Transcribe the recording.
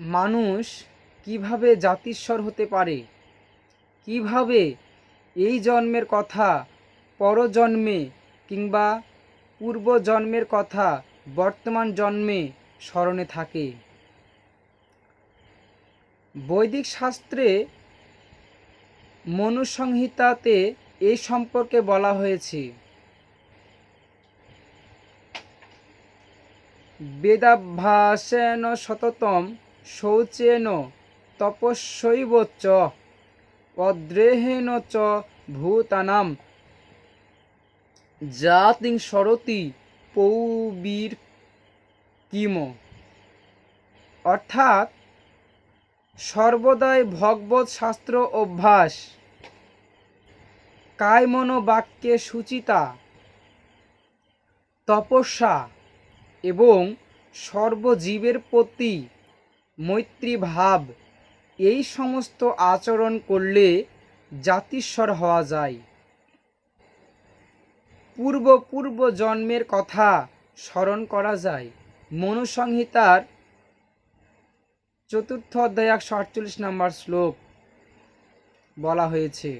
মানুষ কীভাবে জাতিস্বর হতে পারে? কীভাবে এই জন্মের কথা পরজন্মে কিংবা পূর্বজন্মের কথা বর্তমান জন্মে স্মরণে থাকে? বৈদিক শাস্ত্রে মনুসংহিতাতে এই সম্পর্কে বলা হয়েছে। বেদাভ্যাসেন সততম শৌচেন তপস্যৈব চ অদ্রেহেন চ ভূতানাম। জাতিং সরতি পৌবীর কিম। অর্থাৎ সর্বদাই ভগবত শাস্ত্র অভ্যাস। কায়মনো বাক্যে সুচিতা, তপস্যা এবং সর্বজীবের প্রতি মৈত্রী ভাব। এই সমস্ত আচরণ করলে জাতিস্বর হওয়া যায়। পূর্ব পূর্ব জন্মের কথা স্মরণ করা যায়। মনুসংহিতার চতুর্থ অধ্যায় একশো আটচল্লিশ নম্বর শ্লোক বলা হয়েছে